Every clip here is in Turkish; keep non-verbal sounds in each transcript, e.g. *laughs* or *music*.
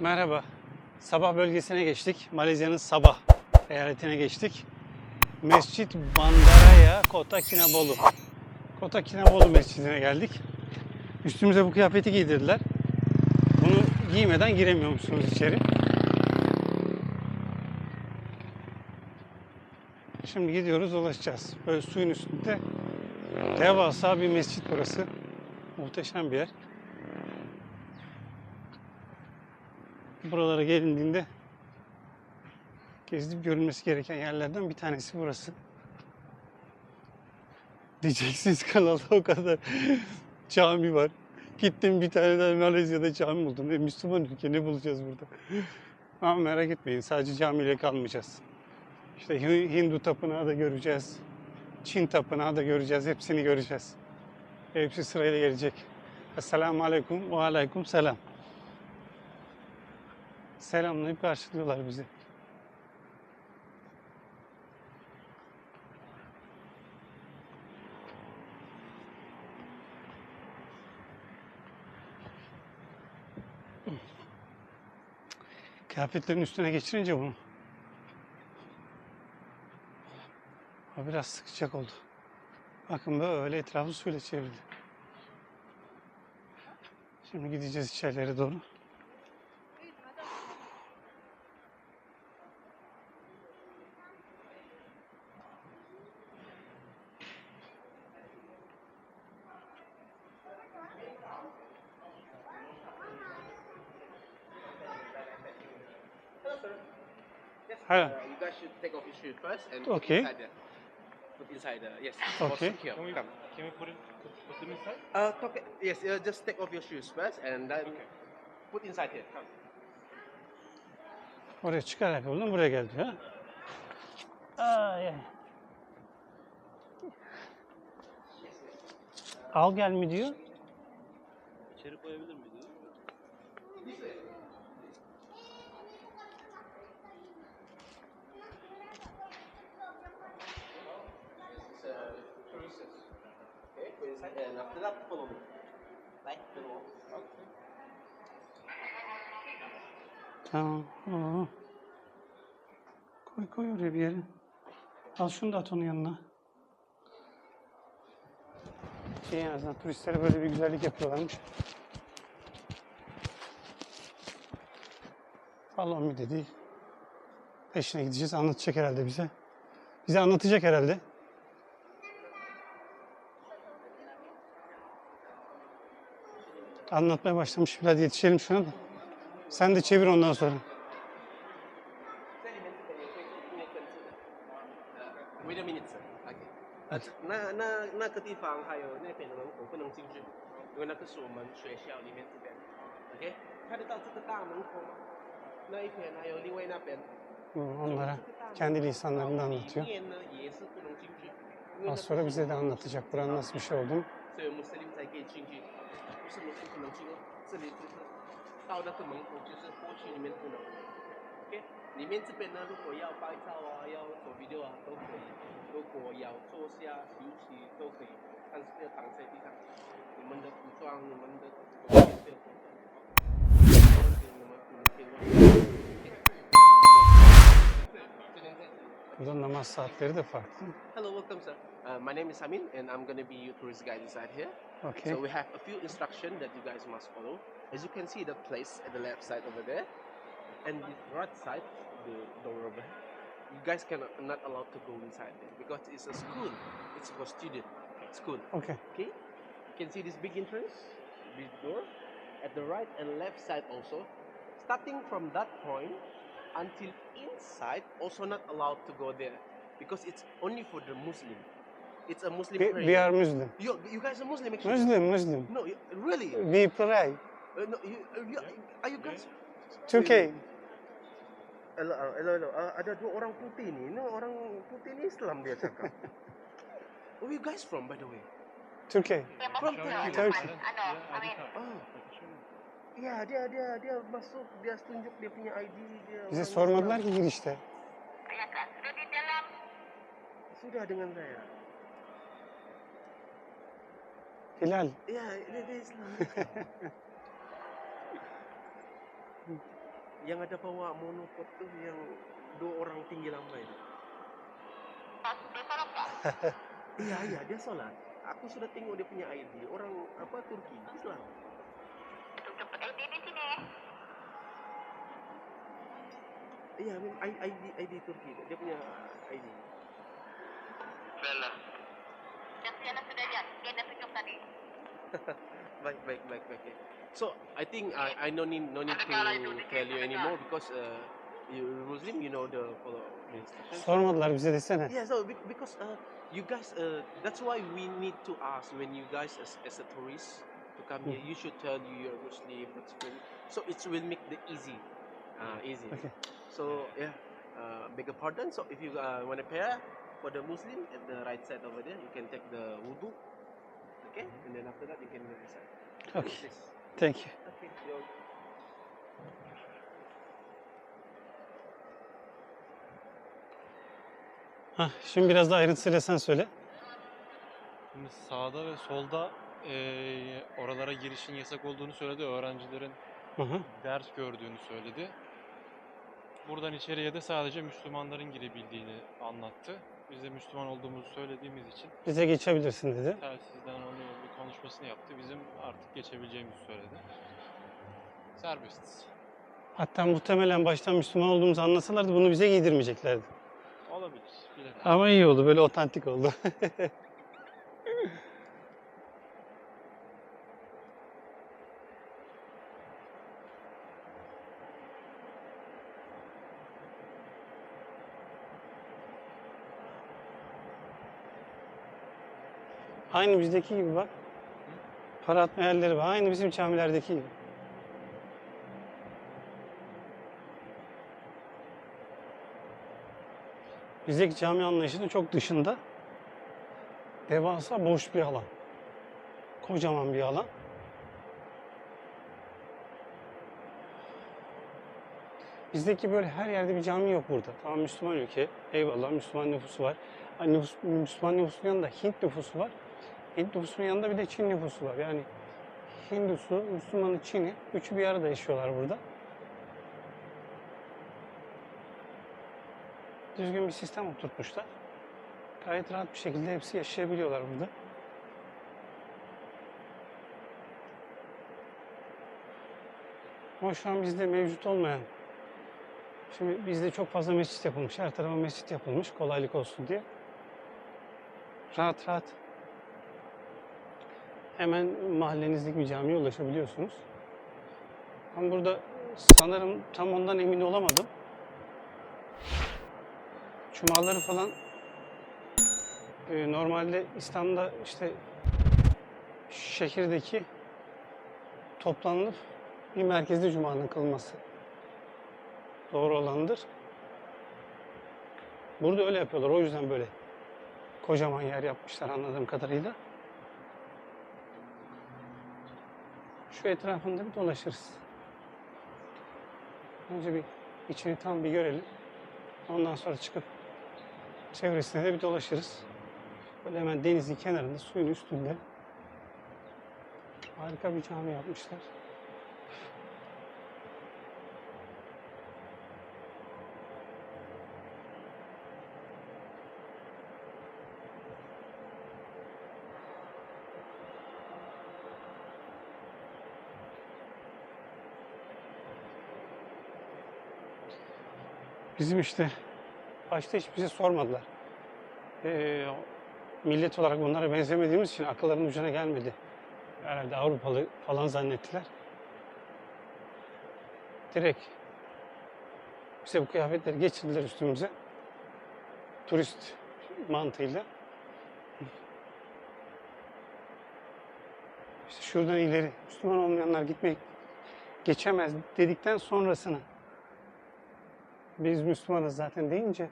Merhaba. Sabah bölgesine geçtik. Malezya'nın Sabah eyaletine geçtik. Mescit Bandaraya Kota Kinabalu. Kota Kinabalu Mescidine geldik. Üstümüze bu kıyafeti giydirdiler. Bunu giymeden giremiyor musunuz içeri? Şimdi gidiyoruz dolaşacağız. Böyle suyun üstünde devasa bir mescit burası. Muhteşem bir yer. Buralara gelindiğinde gezilip görülmesi gereken yerlerden bir tanesi burası. *laughs* Diyeceksiniz kanalda o kadar *laughs* cami var. Gittim bir tane daha Malezya'da cami buldum. E, Müslüman ülke ne bulacağız burada? *laughs* Ama merak etmeyin sadece camiyle kalmayacağız. İşte Hi- Hindu tapınağı da göreceğiz. Çin tapınağı da göreceğiz. Hepsini göreceğiz. Hepsi sırayla gelecek. Esselamu Aleyküm ve Aleyküm Selam. Selamlayıp karşılıyorlar bizi. Kıyafetlerin üstüne geçirince bunu. Ha, biraz sıkacak oldu. Bakın böyle etrafı suyla çevrildi. Şimdi gideceğiz içerilere doğru. Hello. Uh, you guys should take off your shoes first and Okay. put inside the put inside the yes. Okay. Secure. Can we, Come. can we put it put, put them inside? Uh, okay. Yes. Uh, just take off your shoes first and then put inside here. Come. Oraya çıkar ayakkabıdan buraya geldi ha. Ay, ay. Al gel mi diyor. İçeri koyabilir miyiz? So, Tamam. oo. Koy koy oraya bir yere. Al şunu da at onun yanına. Şey en azından turistlere böyle bir güzellik yapıyorlarmış. Follow me dedi. Peşine gideceğiz. Anlatacak herhalde bize. Bize anlatacak herhalde. Anlatmaya başlamış. Biraz yetişelim şuna da. Sen de çevir ondan sonra. Wait a minute, sir. Okay. 好那那那个地方还有那边的门口不能进去，因为那个是我们学校里面这边。OK，看得到这个大门口吗？那一边还有另外那边。 Hı, Onlara kendi lisanlarında anlatıyor. 里面呢也是不能进去，因为那 Az sonra bize de anlatacak buranın nasıl bir şey olduğunu. 所以穆斯林才可以进去，不是不能进哦。这里就是到那个门口就是过去，里面不能。OK，里面这边呢，如果要拍照啊，要做 video 啊，都可以。如果要坐下休息都可以，但是不要躺在地上。你们的服装，你们的东西不要动。没问题，你们你们可以问。这边这里。Burada namaz saatleri de farklı. Hello, welcome, sir. Uh, my name is Amin, and I'm going to be your tourist guide inside here. Okey. So we have a few instructions that you guys must follow. As you can see, the place at the left side over there, and the right side, the door over here. You guys cannot uh, not allowed to go inside there because it's a school. It's for student school. Okay. Okay. You can see this big entrance, big door. At the right and left side also. Starting from that point until inside, also not allowed to go there because it's only for the Muslim. It's a Muslim We, prayer. we are Muslim. You, you guys are Muslim actually? Muslim, Muslim. No, you, really? We pray. Uh, no, you, uh, you, are you guys? Turkey. Hello, hello, hello. Uh, ada dua orang putih ni. No, orang putih ni Islam dia cakap. *laughs* Where you guys from, by the way? Turkey. From Turkey. Turkey. Yeah, ID card. Oh, ya dia dia dia masuk dia tunjuk dia punya ID dia. Bize sormadılar ki girişte. Sudah dengan saya. Hilal. Ya, dia, dia Islam. Yang ada bawa monopod tuh yang dua orang tinggi lambai salam tak? Iya, *laughs* iya, dia solat. Aku sudah tengok dia punya ID. Orang apa Turki, Islam. Jemput ID di sini. Iya, memang I- ID ID Turki. Dia punya ID. Dah Siana sudah lihat. Dia dah senyum tadi. *laughs* Baik, baik, baik, baik. So I think I I no need no need to tell you anymore because uh, you Muslim, you know the follow the instructions. Sormadılar bize desene. Yeah, so because uh, you guys, uh, that's why we need to ask when you guys as, as a tourist to come here, you should tell you you're Muslim. What's going, so it will make the easy, uh, easy. Okay. So yeah, uh, beg your pardon. So if you uh, want to pair for the Muslim at the right side over there, you can take the wudu, okay, and then after that you can side. Okay. Thank you. Okay. you're- Hah, şimdi biraz daha ayrıntısıyla sen söyle. Şimdi sağda ve solda eee, oralara girişin yasak olduğunu söyledi. Öğrencilerin Hı hı. ders gördüğünü söyledi. Buradan içeriye de sadece Müslümanların girebildiğini anlattı. Biz de Müslüman olduğumuzu söylediğimiz için Bize geçebilirsin dedi. telsizden onu bir konuşmasını yaptı. Bizim artık geçebileceğimizi söyledi. Serbestiz. Hatta muhtemelen baştan Müslüman olduğumuzu anlasalardı bunu bize giydirmeyeceklerdi. Olabilir. Bilemem. Ama iyi oldu, böyle otantik oldu. *laughs* Aynı bizdeki gibi bak. Para atma yerleri var. Aynı bizim camilerdeki gibi. Bizdeki cami anlayışının çok dışında devasa boş bir alan. Kocaman bir alan. Bizdeki böyle her yerde bir cami yok burada. Tamam Müslüman ülke. Eyvallah Müslüman nüfusu var. Hani Müslüman nüfusun yanında Hint nüfusu var. Hint nüfusunun yanında bir de Çin nüfusu var. Yani Hindusu, Müslümanı, Çin'i üçü bir arada yaşıyorlar burada. Düzgün bir sistem oturtmuşlar. Gayet rahat bir şekilde hepsi yaşayabiliyorlar burada. Ama şu an bizde mevcut olmayan, şimdi bizde çok fazla mescit yapılmış, her tarafa mescit yapılmış kolaylık olsun diye. Rahat rahat hemen mahallenizdeki bir camiye ulaşabiliyorsunuz. Ama burada sanırım tam ondan emin olamadım. Cumaları falan e, normalde İslam'da işte şehirdeki toplanılıp bir merkezde cumanın kılması doğru olandır. Burada öyle yapıyorlar. O yüzden böyle kocaman yer yapmışlar anladığım kadarıyla. Şu etrafında bir dolaşırız. Önce bir içini tam bir görelim. Ondan sonra çıkıp çevresine de bir dolaşırız. Böyle hemen denizin kenarında, suyun üstünde. Harika bir cami yapmışlar. Bizim işte başta hiçbir şey sormadılar. Ee, millet olarak bunlara benzemediğimiz için akıllarının ucuna gelmedi. Herhalde Avrupalı falan zannettiler. Direkt bize bu kıyafetleri geçirdiler üstümüze. Turist mantığıyla. İşte şuradan ileri Müslüman olmayanlar gitmek geçemez dedikten sonrasını biz Müslümanız zaten deyince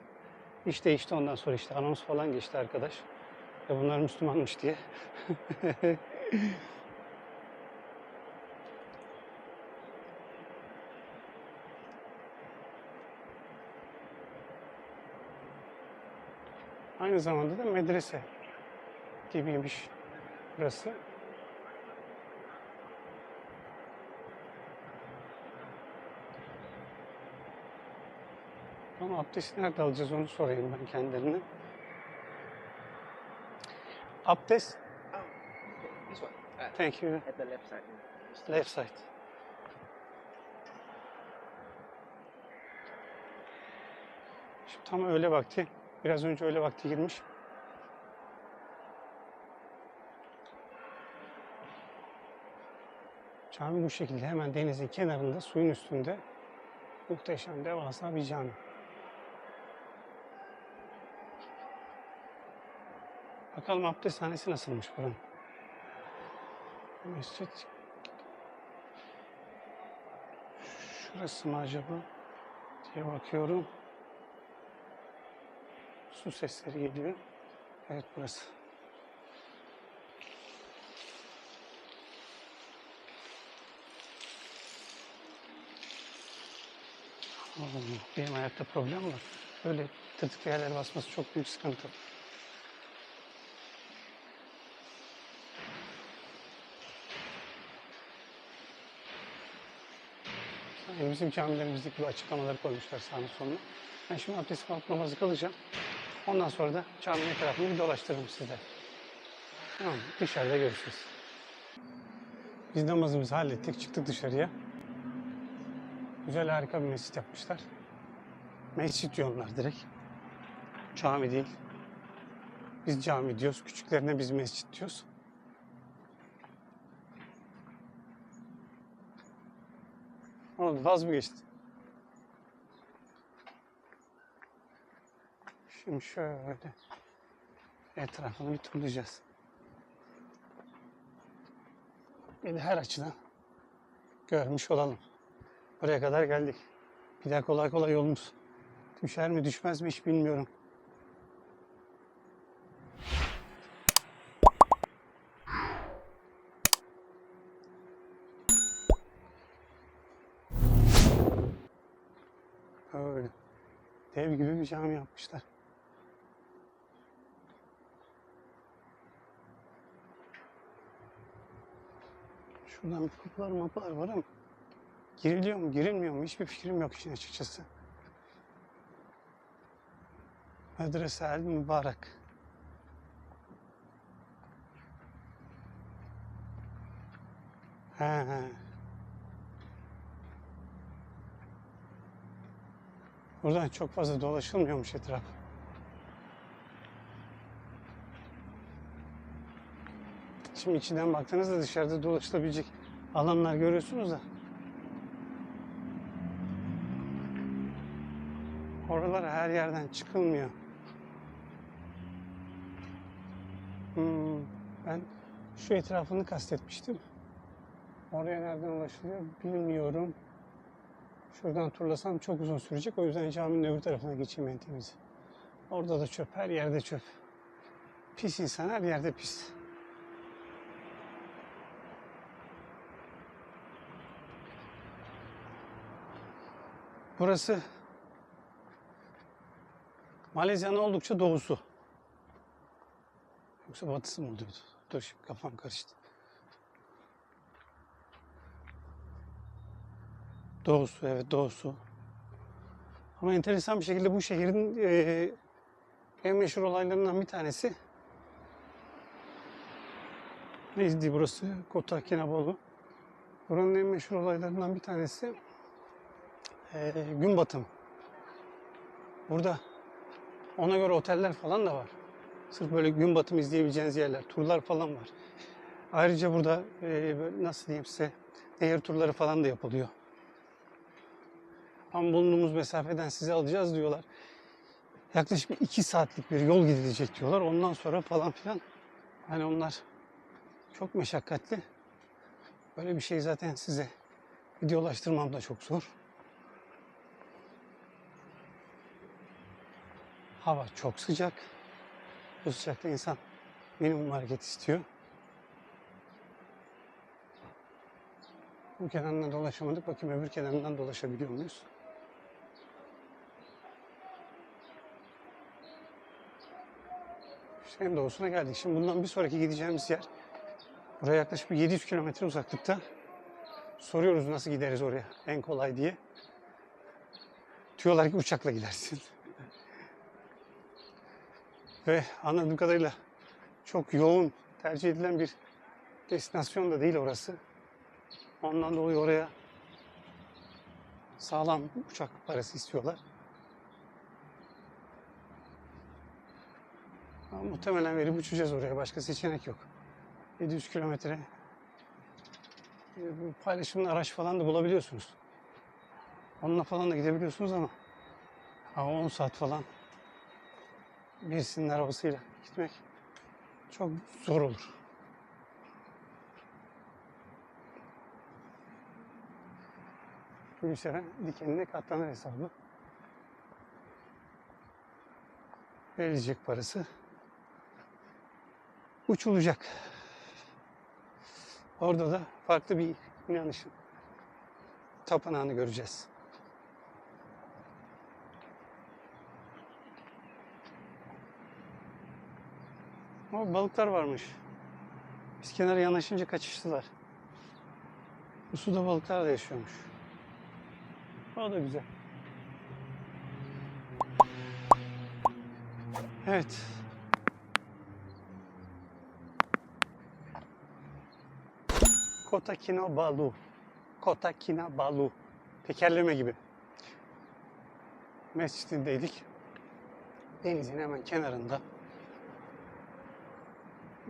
işte işte ondan sonra işte anons falan geçti arkadaş. Ve bunlar Müslümanmış diye. *laughs* Aynı zamanda da medrese gibiymiş burası. Ama abdesti nerede alacağız onu sorayım ben kendilerine. Abdest. Oh. This one. Uh, Thank you. at the left side. Left side. Şimdi tam öğle vakti. Biraz önce öğle vakti girmiş. Cami bu şekilde hemen denizin kenarında, suyun üstünde. Muhteşem, devasa bir cami. Bakalım abdesthanesi nasılmış buranın. Mescit Şurası mı acaba diye bakıyorum. Su sesleri geliyor. Evet burası. Benim ayakta problem var. Böyle tırtıklı yerlere basması çok büyük sıkıntı. Bizim camilerimizdeki gibi açıklamaları koymuşlar sağına soluna. Ben şimdi abdest alıp namazı kılacağım. Ondan sonra da caminin etrafını bir dolaştırırım sizler. Tamam? Dışarıda görüşürüz. Biz namazımızı hallettik, çıktık dışarıya. Güzel harika bir mescit yapmışlar. Mescit diyorlar direkt. Cami değil. Biz cami diyoruz. Küçüklerine biz mescit diyoruz. Oldu vaz mı geçti? Şimdi şöyle etrafını bir turlayacağız. Bir de her açıdan görmüş olalım. Buraya kadar geldik. Bir daha kolay kolay yolumuz düşer mi düşmez mi hiç bilmiyorum. Cami yapmışlar. Şuradan kapılar mapılar var ama giriliyor mu girilmiyor mu hiçbir fikrim yok işin açıkçası. Medrese el mübarek. He he. Buradan çok fazla dolaşılmıyormuş etraf. Şimdi içinden baktığınızda dışarıda dolaşılabilecek alanlar görüyorsunuz da. Oralara her yerden çıkılmıyor. Hmm, ben şu etrafını kastetmiştim. Oraya nereden ulaşılıyor bilmiyorum. Şuradan turlasam çok uzun sürecek. O yüzden caminin öbür tarafına geçeyim en temiz. Orada da çöp. Her yerde çöp. Pis insan her yerde pis. Burası Malezya'nın oldukça doğusu. Yoksa batısı mı oluyordu? Dur şimdi kafam karıştı. Doğusu, evet doğusu. Ama enteresan bir şekilde bu şehrin eee, en meşhur olaylarından bir tanesi neydi burası? Kota Kinabalu. Buranın en meşhur olaylarından bir tanesi eee, gün batımı. Burada ona göre oteller falan da var. Sırf böyle gün batımı izleyebileceğiniz yerler, turlar falan var. Ayrıca burada böyle nasıl diyeyim size nehir turları falan da yapılıyor. Ama bulunduğumuz mesafeden sizi alacağız diyorlar. Yaklaşık bir iki saatlik bir yol gidilecek diyorlar. Ondan sonra falan filan. Hani onlar çok meşakkatli. Böyle bir şey zaten size videolaştırmam da çok zor. Hava çok sıcak. Bu sıcakta insan minimum hareket istiyor. Bu kenarından dolaşamadık. Bakayım öbür kenarından dolaşabiliyor muyuz? En doğusuna geldik. Şimdi bundan bir sonraki gideceğimiz yer buraya yaklaşık bir 700 kilometre uzaklıkta. Soruyoruz nasıl gideriz oraya en kolay diye. Diyorlar ki uçakla gidersin. *laughs* Ve anladığım kadarıyla çok yoğun tercih edilen bir destinasyon da değil orası. Ondan dolayı oraya sağlam uçak parası istiyorlar. Ama muhtemelen verip uçacağız oraya. Başka seçenek yok. 700 kilometre. E, bu Paylaşımlı araç falan da bulabiliyorsunuz. Onunla falan da gidebiliyorsunuz ama ha, 10 saat falan birisinin arabasıyla gitmek çok zor olur. Gülseren dikenine katlanır hesabı. Verilecek parası uçulacak. Orada da farklı bir inanışın tapınağını göreceğiz. O balıklar varmış. Biz kenara yanaşınca kaçıştılar. Bu suda balıklar da yaşıyormuş. O da güzel. Evet. Kota Kinabalu. Kota Kinabalu. Tekerleme gibi. Mescidindeydik. Denizin hemen kenarında.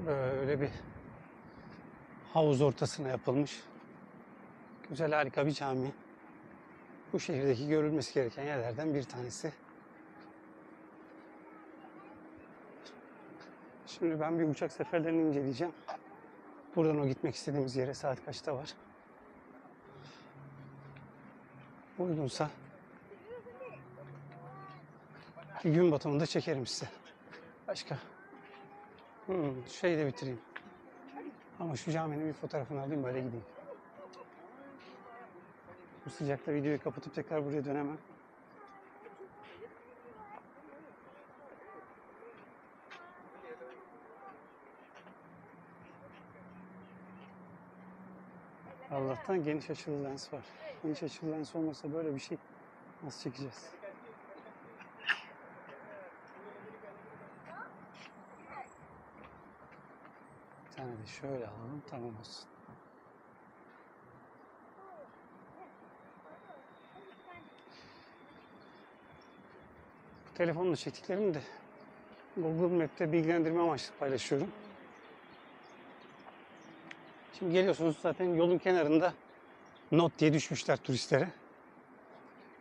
Böyle bir havuz ortasına yapılmış. Güzel harika bir cami. Bu şehirdeki görülmesi gereken yerlerden bir tanesi. Şimdi ben bir uçak seferlerini inceleyeceğim. Buradan o gitmek istediğimiz yere saat kaçta var? Uygunsa gün batımında çekerim size. Başka? Hmm, şey de bitireyim. Ama şu caminin bir fotoğrafını alayım böyle gideyim. Bu sıcakta videoyu kapatıp tekrar buraya dönemem. Allah'tan geniş açılı lens var. Geniş açılı lens olmasa böyle bir şey nasıl çekeceğiz? Bir tane de şöyle alalım tamam olsun. Bu telefonla çektiklerimi de Google Map'te bilgilendirme amaçlı paylaşıyorum. Şimdi geliyorsunuz zaten yolun kenarında not diye düşmüşler turistlere.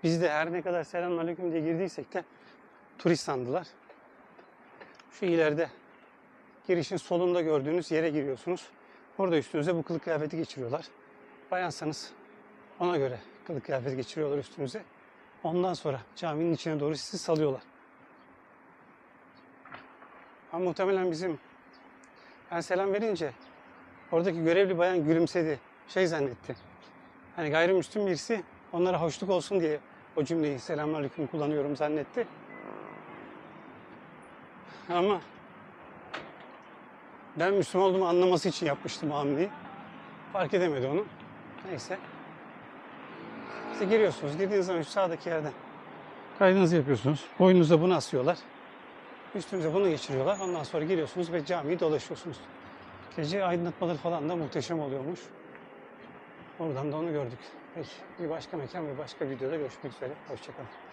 Biz de her ne kadar selamünaleyküm diye girdiysek de turist sandılar. Şu ileride girişin solunda gördüğünüz yere giriyorsunuz. Orada üstünüze bu kılık kıyafeti geçiriyorlar. Bayansanız ona göre kılık kıyafeti geçiriyorlar üstünüze. Ondan sonra caminin içine doğru sizi salıyorlar. Ama muhtemelen bizim ben selam verince oradaki görevli bayan gülümsedi. Şey zannetti. Hani gayrimüslim birisi onlara hoşluk olsun diye o cümleyi selamünaleyküm kullanıyorum zannetti. Ama ben Müslüman olduğumu anlaması için yapmıştım hamleyi. Fark edemedi onu. Neyse. İşte giriyorsunuz. Girdiğiniz zaman şu sağdaki yerden kaydınızı yapıyorsunuz. Boynunuza bunu asıyorlar. Üstünüze bunu geçiriyorlar. Ondan sonra giriyorsunuz ve camiyi dolaşıyorsunuz. Gece aydınlatmaları falan da muhteşem oluyormuş. Oradan da onu gördük. Peki bir başka mekan bir başka videoda görüşmek üzere. Hoşçakalın.